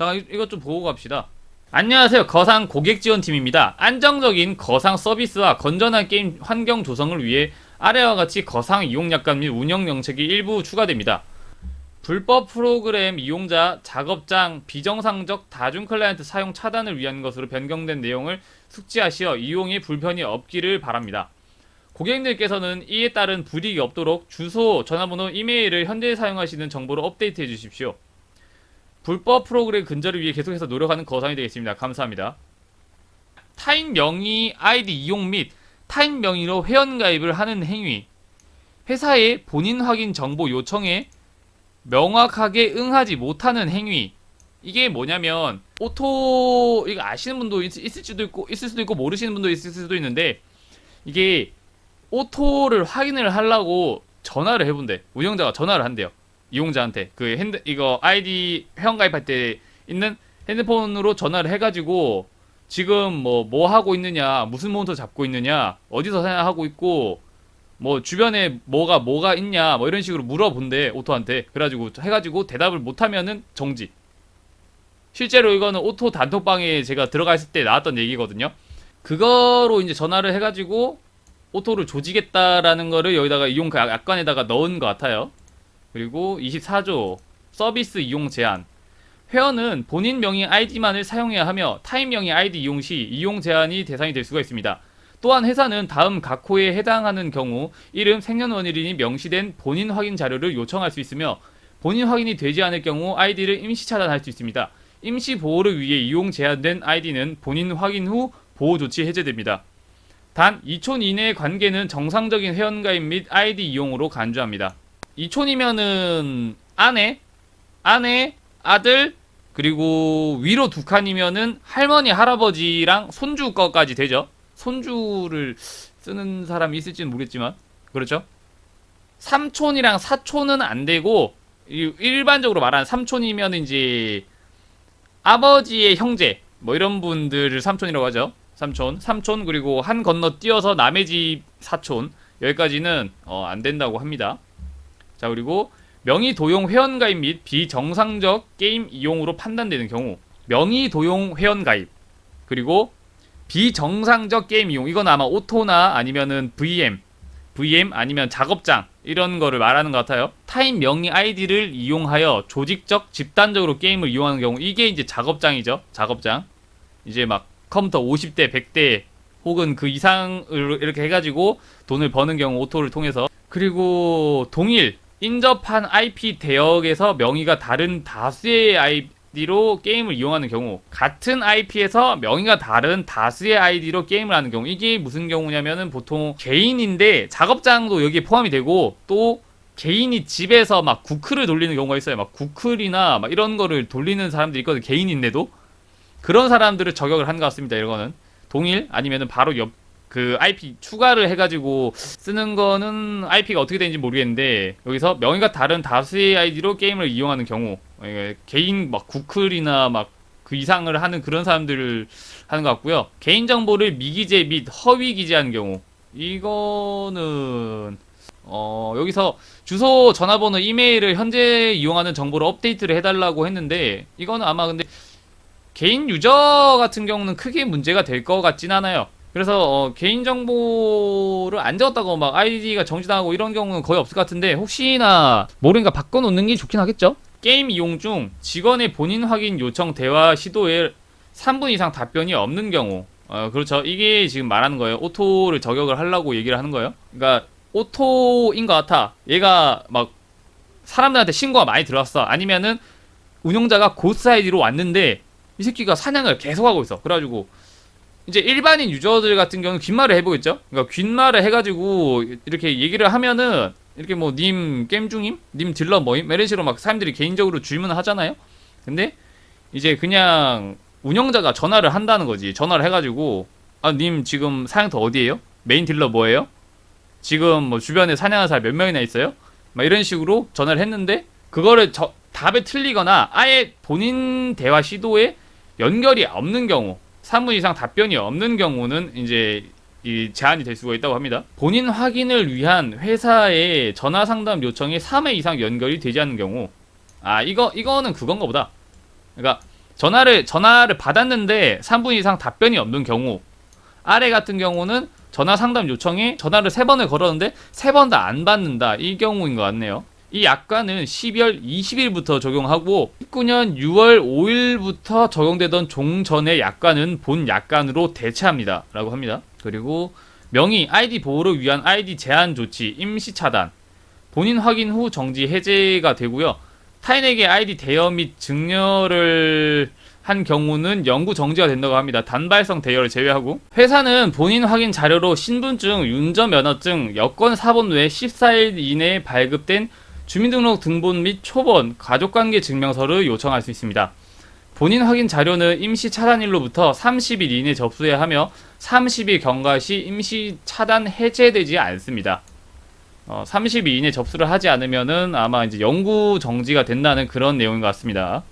자, 이- 이것 좀 보고 갑시다. 안녕하세요. 거상 고객 지원팀입니다. 안정적인 거상 서비스와 건전한 게임 환경 조성을 위해 아래와 같이 거상 이용 약관 및 운영 정책이 일부 추가됩니다. 불법 프로그램 이용자, 작업장, 비정상적 다중 클라이언트 사용 차단을 위한 것으로 변경된 내용을 숙지하시어 이용에 불편이 없기를 바랍니다. 고객님께서는 이에 따른 불이익이 없도록 주소, 전화번호, 이메일을 현재 사용하시는 정보로 업데이트해 주십시오. 불법 프로그램 근절을 위해 계속해서 노력하는 거상이 되겠습니다. 감사합니다. 타인 명의 아이디 이용 및 타인 명의로 회원 가입을 하는 행위 회사의 본인 확인 정보 요청에 명확하게 응하지 못하는 행위 이게 뭐냐면 오토 이거 아시는 분도 있, 있을 수도 있고 있을 수도 있고 모르시는 분도 있을 수도 있는데 이게 오토를 확인을 하려고 전화를 해본대 운영자가 전화를 한대요 이용자한테 그 핸드 이거 아이디 회원 가입할 때 있는 핸드폰으로 전화를 해가지고 지금 뭐뭐 하고 있느냐 무슨 몬터 잡고 있느냐 어디서 사냥하고 있고 뭐 주변에 뭐가 뭐가 있냐 뭐 이런 식으로 물어본대 오토한테. 그래가지고 해가지고 대답을 못하면은 정지. 실제로 이거는 오토 단톡방에 제가 들어가 있을 때 나왔던 얘기거든요. 그거로 이제 전화를 해가지고 오토를 조지겠다라는 거를 여기다가 이용 그 약관에다가 넣은 것 같아요 그리고 24조 서비스 이용 제한 회원은 본인 명의 아이디만을 사용해야 하며 타인 명의 아이디 이용 시 이용 제한이 대상이 될 수가 있습니다. 또한 회사는 다음 각 호에 해당하는 경우 이름, 생년월일이 명시된 본인 확인 자료를 요청할 수 있으며 본인 확인이 되지 않을 경우 아이디를 임시 차단할 수 있습니다. 임시 보호를 위해 이용 제한된 아이디는 본인 확인 후 보호 조치 해제됩니다. 단 2촌 이내의 관계는 정상적인 회원가입 및 아이디 이용으로 간주합니다. 2촌이면은 아내, 아내, 아들, 그리고 위로 두 칸이면은 할머니, 할아버지랑 손주 거까지 되죠. 손주를 쓰는 사람이 있을지는 모르겠지만 그렇죠. 3촌이랑 4촌은 안 되고 이- 일반적으로 말하는 3촌이면 이제 아버지의 형제 뭐 이런 분들을 삼촌이라고 하죠. 삼촌, 삼촌 그리고 한 건너 뛰어서 남의 집 사촌 여기까지는 어, 안 된다고 합니다. 자 그리고 명의 도용 회원 가입 및 비정상적 게임 이용으로 판단되는 경우 명의 도용 회원 가입 그리고 비정상적 게임 이용 이건 아마 오토나 아니면은 VM VM 아니면 작업장 이런 거를 말하는 것 같아요. 타인 명의 아이디를 이용하여 조직적 집단적으로 게임을 이용하는 경우 이게 이제 작업장이죠. 작업장 이제 막 컴퓨터 50대 100대 혹은 그 이상을 이렇게 해가지고 돈을 버는 경우 오토를 통해서 그리고 동일 인접한 IP 대역에서 명의가 다른 다수의 아이디로 게임을 이용하는 경우 같은 IP에서 명의가 다른 다수의 아이디로 게임을 하는 경우 이게 무슨 경우냐면은 보통 개인인데 작업장도 여기에 포함이 되고 또 개인이 집에서 막 구클을 돌리는 경우가 있어요. 막 구클이나 막 이런 거를 돌리는 사람들이 있거든 개인인데도. 그런 사람들을 저격을 한 것 같습니다 이거는. 동일 아니면은 바로 옆 그 IP 추가를 해가지고 쓰는 거는 IP가 어떻게 되는지 모르겠는데 여기서 명의가 다른 다수의 아이디로 게임을 이용하는 경우 예, 개인 막 구클이나 막 그 이상을 하는 그런 사람들을 하는 것 같고요 개인 정보를 미기재 및 허위 기재하는 경우 이거는 어 여기서 주소 전화번호 이메일을 현재 이용하는 정보로 업데이트를 해달라고 했는데 이거는 아마 근데 개인 유저 같은 경우는 크게 문제가 될 것 같진 않아요. 그래서 어, 개인 정보를 안 적었다고 막 아이디가 정지당하고 이런 경우는 거의 없을 것 같은데 혹시나 모르니까 바꿔놓는 게 좋긴 하겠죠. 게임 이용 중 직원의 본인 확인 요청 대화 시도에 3분 이상 답변이 없는 경우 어, 그렇죠. 이게 지금 말하는 거예요. 오토를 저격을 하려고 얘기를 하는 거예요. 그러니까 오토인 것 같아. 얘가 막 사람들한테 신고가 많이 들어왔어. 아니면은 운영자가 고스 아이디로 왔는데 이 새끼가 사냥을 계속하고 있어. 그래가지고 이제 일반인 유저들 같은 경우는 귓말을 해보겠죠. 그러니까 귓말을 해가지고 이렇게 얘기를 하면은 이렇게 뭐 님 게임 중임, 님 딜러 뭐임 이런 식으로 막 사람들이 개인적으로 질문을 하잖아요. 근데 이제 그냥 운영자가 전화를 한다는 거지. 전화를 해가지고 아 님 지금 사냥터 어디에요? 메인 딜러 뭐예요? 지금 뭐 주변에 사냥하는 사람 몇 명이나 있어요? 막 이런 식으로 전화를 했는데 그거를 저, 답에 틀리거나 아예 본인 대화 시도에 연결이 없는 경우 3분 이상 답변이 없는 경우는 이제 이 제한이 될 수가 있다고 합니다. 본인 확인을 위한 회사의 전화 상담 요청이 3회 이상 연결이 되지 않는 경우 아 이거 이거는 그건가 보다. 그러니까 전화를 전화를 받았는데 3분 이상 답변이 없는 경우 아래 같은 경우는 전화 상담 요청에 전화를 세 번을 걸었는데 세 번 다 안 받는다 이 경우인 것 같네요. 이 약관은 12월 20일부터 적용하고 19년 6월 5일부터 적용되던 종전의 약관은 본 약관으로 대체합니다. 라고 합니다. 그리고 명의 아이디 보호를 위한 아이디 제한 조치 임시 차단 본인 확인 후 정지 해제가 되고요. 타인에게 아이디 대여 및 증여를 한 경우는 영구 정지가 된다고 합니다. 단발성 대여를 제외하고 회사는 본인 확인 자료로 신분증, 운전면허증, 여권 사본 외 14일 이내에 발급된 주민등록 등본 및 초본, 가족관계 증명서를 요청할 수 있습니다. 본인 확인 자료는 임시 차단일로부터 30일 이내 접수해야 하며 30일 경과 시 임시 차단 해제되지 않습니다. 어, 30일 이내 접수를 하지 않으면은 아마 이제 영구 정지가 된다는 그런 내용인 것 같습니다.